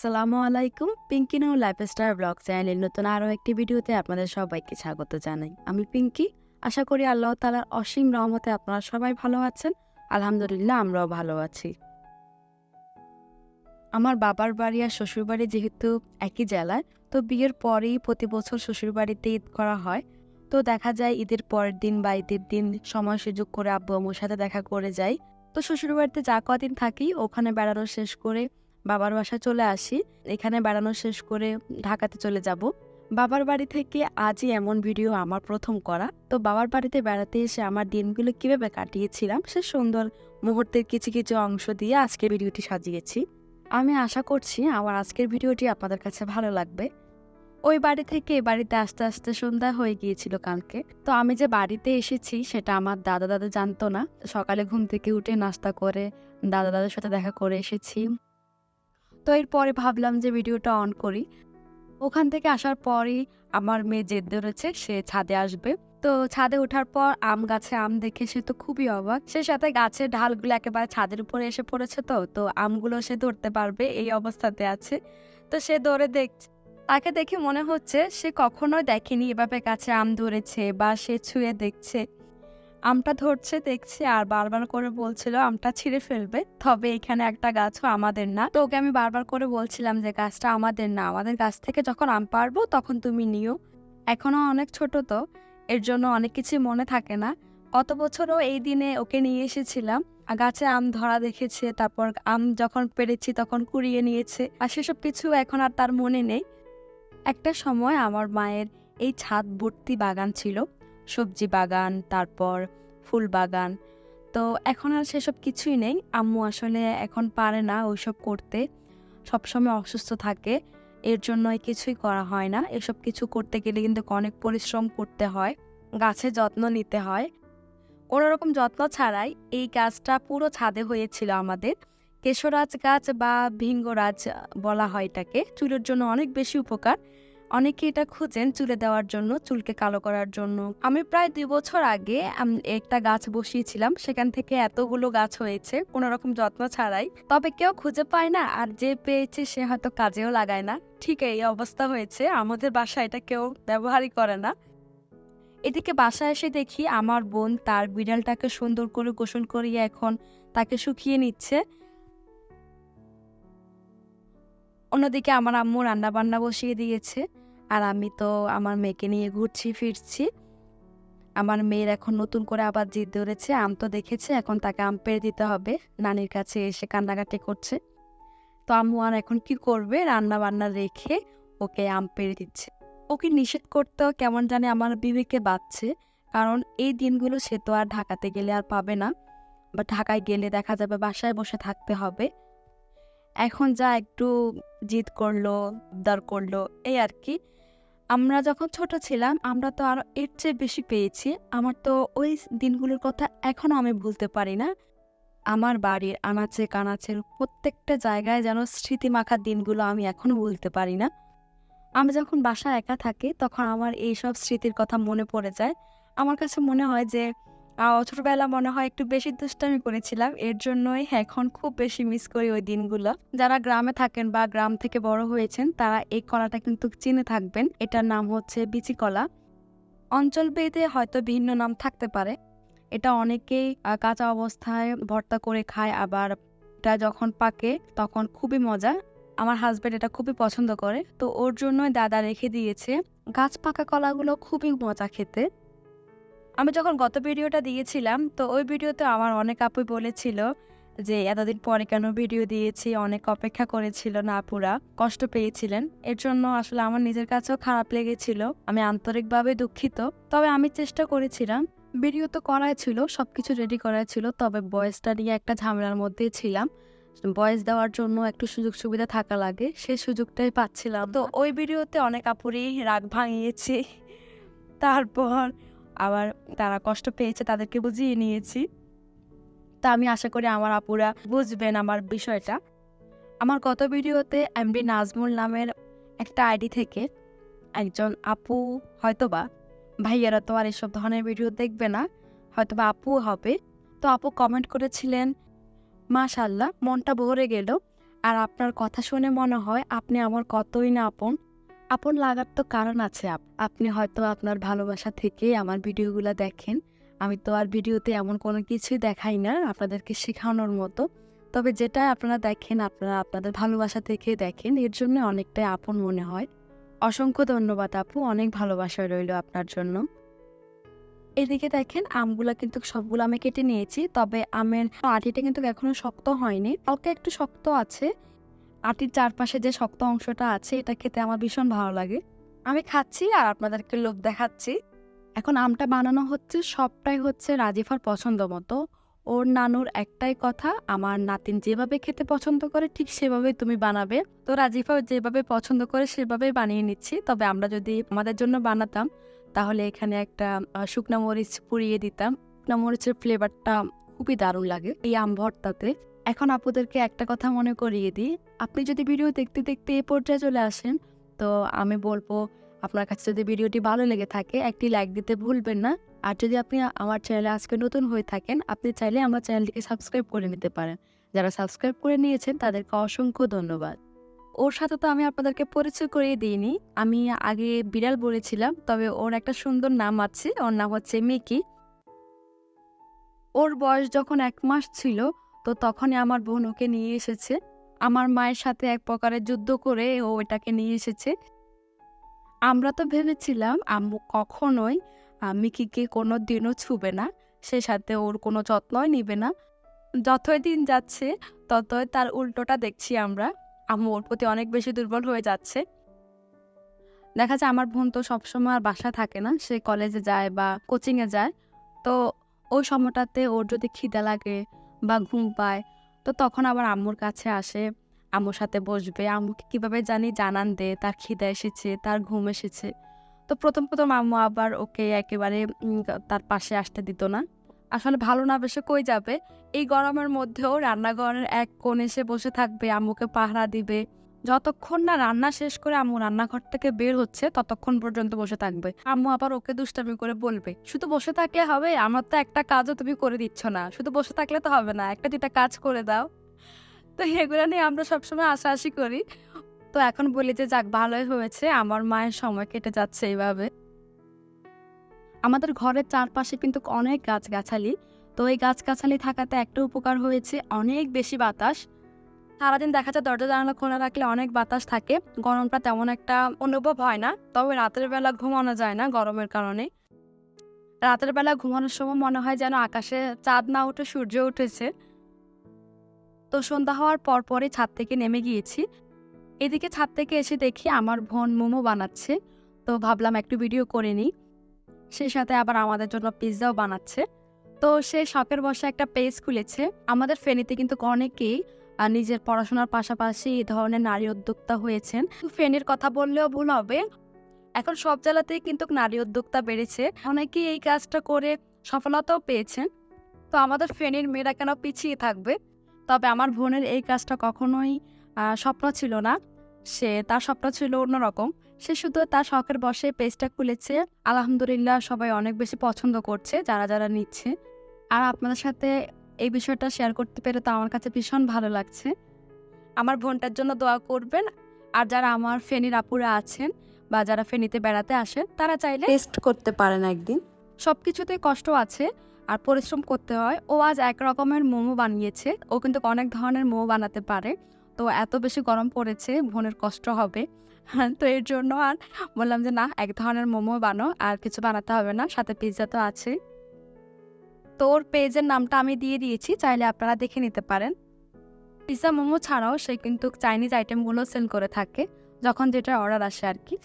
আসসালামু আলাইকুম। পিঙ্কি নাও lifestyle blog চ্যানেলের নতুন আরও একটি ভিডিওতে আপনাদের সবাইকে স্বাগত জানাই। আমি পিঙ্কি আশা করি আল্লাহ তালার অসীম রহমতে আপনারা সবাই ভালো আছেন। আলহামদুলিল্লাহ, আমরাও ভালো আছি। আমার বাবার বাড়ি আর শ্বশুরবাড়ি যেহেতু একই জেলায়, তো বিয়ের পরেই প্রতি বছর শ্বশুরবাড়িতে ঈদ করা হয়। তো দেখা যায় ঈদের পরের দিন বা ঈদের দিন সময় সুযোগ করে আব্বু আম্মুর সাথে দেখা করে যাই। তো শ্বশুরবাড়িতে যা কদিন থাকি, ওখানে বেড়ানো শেষ করে বাবার বাসায় চলে আসি। এখানে বেড়ানো শেষ করে ঢাকাতে চলে যাব। বাবার বাড়ি থেকে আজই এমন ভিডিও আমার প্রথম করা। তো বাবার বাড়িতে বেড়াতে এসে আমার দিনগুলো কীভাবে কাটিয়েছিলাম, সে সুন্দর মুহূর্তের কিছু কিছু অংশ দিয়ে আজকের ভিডিওটি সাজিয়েছি। আমি আশা করছি আমার আজকের ভিডিওটি আপনাদের কাছে ভালো লাগবে। ওই বাড়ি থেকে এ বাড়িতে আস্তে আস্তে সন্ধ্যা হয়ে গিয়েছিল কালকে। তো আমি যে বাড়িতে এসেছি, সেটা আমার দাদা দাদা জানতো না। সকালে ঘুম থেকে উঠে নাস্তা করে দাদা দাদার সাথে দেখা করে এসেছি। তো এরপরে ভাবলাম যে ভিডিওটা অন করি। ওখান থেকে আসার পরই আমার মেয়ে জেদ ধরেছে, সে ছাদে আসবে। তো ছাদে ওঠার পর আম গাছে আম দেখে সে তো খুবই অবাক। সে সাথে গাছের ঢালগুলো একেবারে ছাদের উপরে এসে পড়েছে তো তো আমগুলো সে ধরতে পারবে, এই অবস্থাতে আছে। তো সে ধরে দেখছে তাকে দেখে মনে হচ্ছে সে কখনোই দেখেনি এভাবে গাছে আম ধরেছে বা সে ছুঁয়ে দেখছে। আমটা ধরছে, দেখছে, আর বারবার করে বলছিল, আমটা ছিঁড়ে ফেলবে, তবে এখানে একটা গাছও আমাদের না। তো ওকে আমি বারবার করে বলছিলাম যে, গাছটা আমাদের না, আমাদের গাছ থেকে যখন আম পারব, তখন তুমি নিও। এখনও অনেক ছোট তো, এর জন্য অনেক কিছু মনে থাকে না। কত বছরও এই দিনে ওকে নিয়ে এসেছিলাম গাছে আম ধরা দেখেছে, তারপর আম যখন পেরেছি, তখন কুড়িয়ে নিয়েছে, আর সেসব কিছু এখন আর তার মনে নেই। একটা সময় আমার মায়ের এই ছাদ ভর্তি বাগান ছিল সবজি বাগান, তারপর ফুল বাগান। তো এখন আর সেসব কিছুই নেই। আম্মু আসলে এখন পারে না ওইসব করতে। সবসময় অসুস্থ থাকে। এর জন্য কিছুই করা হয় না। এসব কিছু করতে গেলে কিন্তু অনেক পরিশ্রম করতে হয়। গাছের যত্ন নিতে হয়। কোনো রকম যত্ন ছাড়াই এই গাছটা পুরো ছাদে হয়েছিল আমাদের। কেশরাজ গাছ বা ভিঙ্গরাজ বলা হয় এটাকে। চুলের জন্য অনেক বেশি উপকার। অনেকে এটা খুঁজেন চুলে দেওয়ার জন্য, চুলকে কালো করার জন্য। আমি প্রায় দুই বছর আগে একটা গাছ বসিয়েছিলাম, সেখান থেকে এতগুলো গাছ হয়েছে, কোনো রকম যত্ন ছাড়াই। তবে কেউ খুঁজে পায় না, আর যে পেয়েছে সে হয়তো কাজেও লাগায় না। ঠিক এই অবস্থা হয়েছে, আমাদের বাসায় এটা কেউ ব্যবহারই করে না। এদিকে বাসায় এসে দেখি আমার বোন তার বিড়ালটাকে সুন্দর করে গোসল করিয়ে এখন তাকে শুকিয়ে নিচ্ছে। অন্যদিকে আমার আম্মু রান্না বান্না বসিয়ে দিয়েছে। আর আমি তো আমার মেয়েকে নিয়ে ঘুরছি, ফিরছি। আমার মেয়ের এখন নতুন করে আবার জিদ ধরেছে আম তো দেখেছে, এখন তাকে আম পেড়ে দিতে হবে। নানির কাছে এসে কান্নাকাটি করছে। তো আম্মু আর এখন কি করবে? রান্না বান্না রেখে ওকে আম পেড়ে দিচ্ছে। ওকে নিষেধ করতেও কেমন জানে আমার বিবেকে বাঁচছে কারণ এই দিনগুলো সে তো আর ঢাকাতে গেলে আর পাবে না। বা ঢাকায় গেলে দেখা যাবে বাসায় বসে থাকতে হবে। এখন যা একটু জিদ করল আবদার করল, এই আর কি। আমরা যখন ছোট ছিলাম, আমরা তো আরও এর চেয়ে বেশি পেয়েছি। আমার তো ওই দিনগুলোর কথা এখনও আমি ভুলতে পারি না। আমার বাড়ির আনাচে কানাচের প্রত্যেকটা জায়গায় যেন স্মৃতি মাখার দিনগুলো আমি এখনও ভুলতে পারি না। আমি যখন বাসায় একা থাকি, তখন আমার এই সব স্মৃতির কথা মনে পড়ে যায়। আমার কাছে মনে হয় যে ছোটবেলা মনে হয় একটু বেশি দুষ্টামি করেছিলাম। এর জন্যই এখন খুব বেশি মিস করি ওই দিনগুলো। যারা গ্রামে থাকেন বা গ্রাম থেকে বড় হয়েছেন, তারা এই কলাটা কিন্তু চিনে থাকবেন। এটার নাম হচ্ছে বিচি কলা। অঞ্চল ভেদে হয়তো ভিন্ন নাম থাকতে পারে। এটা অনেকেই কাঁচা অবস্থায় ভর্তা করে খায়, আবার এটা যখন পাকে তখন খুবই মজা। আমার হাজবেন্ড এটা খুবই পছন্দ করে। তো ওর জন্যই দাদা রেখে দিয়েছে। গাছ পাকা কলাগুলো খুবই মজা খেতে। আমি যখন গত ভিডিওটা দিয়েছিলাম, তো ওই ভিডিওতে আমার অনেক আপুই বলেছিল যে, এতদিন পরে কেন ভিডিও দিয়েছি? অনেক অপেক্ষা করেছিল না আপুরা। কষ্ট পেয়েছিলেন। এর জন্য আসলে আমার নিজের কাছেও খারাপ লেগেছিল। আমি আন্তরিকভাবে দুঃখিত। তবে আমি চেষ্টা করেছিলাম। ভিডিও তো করাই ছিল সব কিছু রেডি করাই ছিল। তবে বয়েসটা নিয়ে একটা ঝামেলার মধ্যে ছিলাম। বয়েস দেওয়ার জন্য একটু সুযোগ সুবিধা থাকা লাগে। সেই সুযোগটাই পাচ্ছিলাম। তো ওই ভিডিওতে অনেক আপুরই রাগ ভাঙিয়েছি। তারপর আবার তারা কষ্ট পেয়েছে, তাদেরকে বুঝিয়ে নিয়েছি। তা আমি আশা করি আমার আপুরা বুঝবেন আমার বিষয়টা। আমার গত ভিডিওতে এমডি নাজমুল নামের একটা আইডি থেকে একজন আপু হয়তোবা, ভাইয়ারা তো আর এসব ধরনের ভিডিও দেখবে না, হয়তোবা আপু হবে। তো আপু কমেন্ট করেছিলেন মাশাল্লাহ মনটা ভরে গেল। আর আপনার কথা শুনে মনে হয় আপনি আমার কতই না আপন। আপন লাগার তো কারণ আছে আপ- আপনি হয়তো আপনার ভালোবাসা থেকে আমার ভিডিওগুলো দেখেন। আমি তো আর ভিডিওতে এমন কোনো কিছুই দেখাই না আপনাদেরকে শেখানোর মতো। তবে যেটা আপনারা দেখেন, আপনারা আপনাদের ভালোবাসা থেকে দেখেন, এর জন্য অনেকটাই আপন মনে হয়। অসংখ্য ধন্যবাদ আপু, অনেক ভালোবাসা রইল আপনার জন্য। এদিকে দেখেন, আমগুলা কিন্তু সবগুলো আমি কেটে নিয়েছি, তবে আমের আটিটা কিন্তু এখনও শক্ত হয়নি। হালকা একটু শক্ত আছে আটির চারপাশে যে শক্ত অংশটা আছে, এটা খেতে আমার ভীষণ ভালো লাগে। আমি খাচ্ছি আর আপনাদেরকে লোভ দেখাচ্ছি। এখন আমটা বানানো হচ্ছে, সবটাই হচ্ছে রাজিফার পছন্দ মতো। ওর নানুর একটাই কথা, আমার নাতিন যেভাবে খেতে পছন্দ করে, ঠিক সেভাবেই তুমি বানাবে। তো রাজিফা যেভাবে পছন্দ করে, সেভাবেই বানিয়ে নিচ্ছি। তবে আমরা যদি আমাদের জন্য বানাতাম, তাহলে এখানে একটা শুকনা মরিচ পুড়িয়ে দিতাম। শুকনা মরিচের ফ্লেভারটা খুবই দারুণ লাগে এই আম ভর্তাতে। এখন আপুদেরকে একটা কথা মনে করিয়ে দিই। আপনি যদি ভিডিও দেখতে দেখতে এ পর্যায়ে চলে আসেন, তো আমি বলব আপনার কাছে যদি ভিডিওটি ভালো লেগে থাকে, একটি লাইক দিতে ভুলবেন না। আর যদি আপনি আমার চ্যানেলে আজকে নতুন হয়ে থাকেন, আপনি চাইলে আমার চ্যানেলটিকে সাবস্ক্রাইব করে নিতে পারেন। যারা সাবস্ক্রাইব করে নিয়েছেন, তাদেরকে অসংখ্য ধন্যবাদ। ওর সাথে তো আমি আপনাদেরকে পরিচয় করিয়ে দিইনি। আমি আগে বিড়াল বলেছিলাম, তবে ওর একটা সুন্দর নাম আছে, ওর নাম হচ্ছে মিকি। ওর বয়স যখন এক মাস ছিল তো তখনই আমার বোন ওকে নিয়ে এসেছে। আমার মায়ের সাথে এক প্রকারের যুদ্ধ করে ও এটাকে নিয়ে এসেছে। আমরা তো ভেবেছিলাম, আম্মু কখনোই মিকিকে কোনো দিনও ছুবে না। সে সাথে ওর কোনো যত্নই নিবে না। যতই দিন যাচ্ছে, ততই তার উল্টোটা দেখছি আমরা। আম্মু ওর প্রতি অনেক বেশি দুর্বল হয়ে যাচ্ছে। দেখা যায় আমার বোন তো সবসময় আর বাসা থাকে না। সে কলেজে যায় বা কোচিংয়ে যায়। তো ওই সময়টাতে ওর যদি খিদে লাগে বা ঘুম পায়, তো তখন আবার আম্মুর কাছে আসে। আম্মুর সাথে বসবে, আম্মুকে কীভাবে জানি জানান দে, তার খিদে এসেছে, তার ঘুম এসেছে। তো প্রথম প্রথম আম্মু আবার ওকে একেবারে তার পাশে আসতে দিত না। আসলে ভালো না বেশি কই যাবে? এই গরমের মধ্যেও রান্নাঘরের এক কোণে এসে বসে থাকবে, আম্মুকে পাহারা দিবে। যতক্ষণ না রান্না শেষ করে আম্মু রান্নাঘর থেকে বের হচ্ছে, ততক্ষণ পর্যন্ত বসে থাকবে। আম্মু আবার ওকে দুষ্টামি করে বলবে, শুধু বসে থাকলে হবে? আমার তো একটা কাজও তুমি করে দিচ্ছ না। শুধু বসে থাকলে তো হবে না, একটা দুটা কাজ করে দাও। তো এগুলো নিয়ে আমরা সবসময় আশাআশি করি। তো এখন বলি যে, যাক, ভালোই হয়েছে। আমার মায়ের সময় কেটে যাচ্ছে এইভাবে। আমাদের ঘরের চারপাশে কিন্তু অনেক গাছগাছালি। তো এই গাছগাছালি থাকাতে একটা উপকার হয়েছে, অনেক বেশি বাতাস। সারাদিন দেখা যায় দরজা জানালা খোলা রাখলে অনেক বাতাস থাকে। গরমটা তেমন একটা অনুভব হয় না, তবে রাতের বেলা ঘুমানো যায় না গরমের কারণে। রাতের বেলা ঘুমানোর সময় মনে হয় যেন আকাশে চাঁদ না উঠে সূর্য উঠেছে। তো সন্ধ্যা হওয়ার পর পরে ছাদ থেকে নেমে গিয়েছি। এদিকে ছাদ থেকে এসে দেখি আমার বোন মোমো বানাচ্ছে। তো ভাবলাম একটু ভিডিও করে নিই। সেই সাথে আবার আমাদের জন্য পিৎজাও বানাচ্ছে। তো সে শখের বসে একটা পেজ খুলেছে। আমাদের ফেনীতে কিন্তু অনেকেই নিজের পড়াশোনার পাশাপাশি এই ধরনের নারী উদ্যোক্তা হয়েছেন। ফেনীর কথা বললেও ভুল হবে। এখন সব জেলাতেই কিন্তু নারী উদ্যোক্তা বেড়েছে। অনেকেই এই কাজটা করে সফলতাও পেয়েছেন। তো আমাদের ফেনীর মেয়েরা কেন পিছিয়ে থাকবে? তবে আমার বোনের এই কাজটা কখনোই স্বপ্ন ছিল না। সে, তার স্বপ্ন ছিল অন্যরকম। সে শুধু তার শখের বসে পেজটা খুলেছে। আলহামদুলিল্লাহ সবাই অনেক বেশি পছন্দ করছে, যারা যারা নিচ্ছে। আর আপনাদের সাথে এই বিষয়টা শেয়ার করতে পেরে তো আমার কাছে ভীষণ ভালো লাগছে। আমার বোনটার জন্য দোয়া করবেন। আর যারা আমার ফেনীর আপুরা আছেন বা যারা ফেনীতে বেড়াতে আসেন তারা চাইলে টেস্ট করতে পারেন একদিন। সব কিছুতেই কষ্ট আছে আর পরিশ্রম করতে হয়। ও আজ এক রকমের মোমো বানিয়েছে। ও কিন্তু অনেক ধরনের মোমো বানাতে পারে। তো এত বেশি গরম পড়েছে বোনের কষ্ট হবে। হ্যাঁ, তো এর জন্য আর বললাম যে না এক ধরনের মোমো বানো। আর কিছু বানাতে হবে না। সাথে পিৎজা তো আছে তো ওর পেজের নামটা আমি দিয়ে দিয়েছি, চাইলে আপনারা দেখে নিতে পারেন। পিৎজা মোমো ছাড়াও সে কিন্তু চাইনিজ আইটেমগুলো সেল করে থাকে, যখন যেটা অর্ডার আসে আর কি।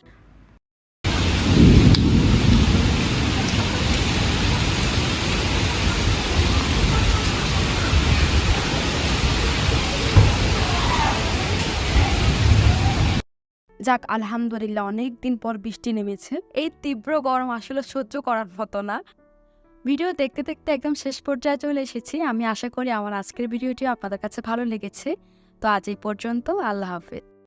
যাক, আলহামদুলিল্লাহ অনেক দিন পর বৃষ্টি নেমেছে। এই তীব্র গরম আসলে সহ্য করার মতো না। ভিডিও দেখতে দেখতে একদম শেষ পর্যায়ে চলে এসেছি। আমি আশা করি আমার আজকের ভিডিওটি আপনাদের কাছে ভালো লেগেছে। তো আজ এই পর্যন্ত, আল্লাহ হাফেজ।